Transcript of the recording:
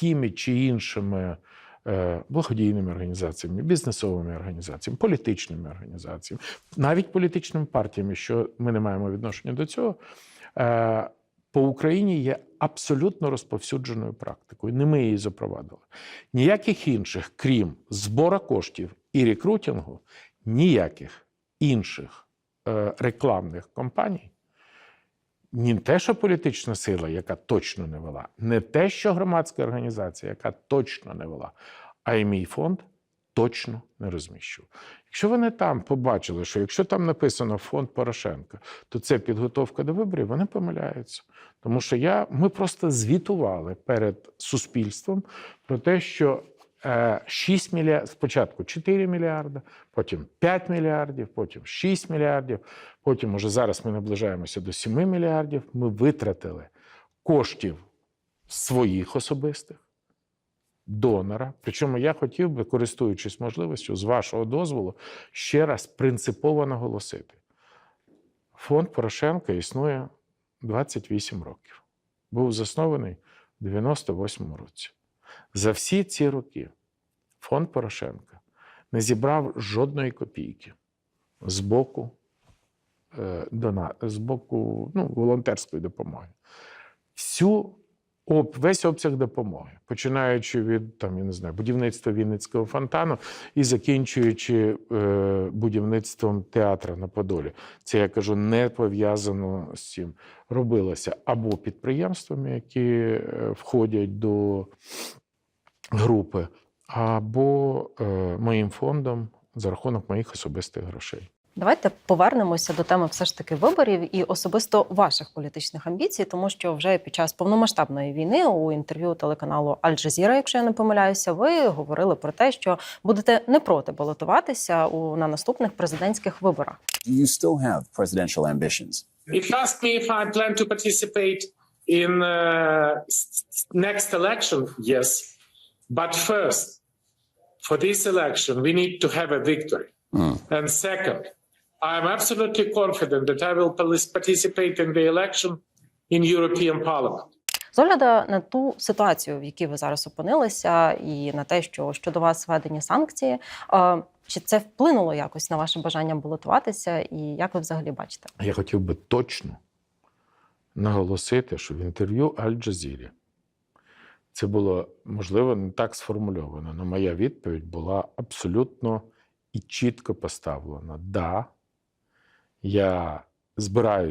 тими чи іншими е, благодійними організаціями, бізнесовими організаціями, політичними організаціями, навіть політичними партіями, що ми не маємо відношення до цього, е, по Україні є абсолютно розповсюдженою практикою. Не ми її запровадили. Ніяких інших, крім збора коштів і рекрутингу, ніяких інших е, рекламних кампаній ні те, що політична сила, яка точно не вела, не те, що громадська організація, яка точно не вела, а й мій фонд точно не розміщував. Якщо вони там побачили, що якщо там написано фонд Порошенка, то це підготовка до виборів, вони помиляються. Тому що я, ми просто звітували перед суспільством про те, що 6 мільярдів, спочатку 4 мільярди, потім 5 мільярдів, потім 6 мільярдів, потім, може, зараз ми наближаємося до 7 мільярдів. Ми витратили коштів своїх особистих, донора. Причому я хотів би, користуючись можливістю, з вашого дозволу, ще раз принципово наголосити: фонд Порошенка існує 28 років. Був заснований в 98 році. За всі ці роки фонд Порошенка не зібрав жодної копійки з боку, е, з боку ну, волонтерської допомоги. Всю весь обсяг допомоги, починаючи від там, я не знаю, будівництва Вінницького фонтану і закінчуючи е, будівництвом театру на Подолі. Це я кажу, не пов'язано з цим. Робилося або підприємствами, які е, входять до групи, або е, моїм фондом за рахунок моїх особистих грошей. Давайте повернемося до теми все ж таки виборів і особисто ваших політичних амбіцій, тому що вже під час повномасштабної війни у інтерв'ю телеканалу Аль-Джазіра, якщо я не помиляюся, ви говорили про те, що будете не проти балотуватися у на наступних президентських виборах. Do you still have presidential ambitions? If you ask me if I plan to participate in uh, next election, yes. But first, for this election, we need to have a victory. And second, I'm absolutely confident that I will participate in the election in European Parliament. З огляду на ту ситуацію, в якій ви зараз опинилися, і на те, що щодо вас введені санкції, е, чи це вплинуло якось на ваше бажання балотуватися, і як ви взагалі бачите? Я хотів би точно наголосити, що в інтерв'ю Аль-Джазірі це було, можливо, не так сформульовано, але моя відповідь була абсолютно і чітко поставлена. Да, я збираюся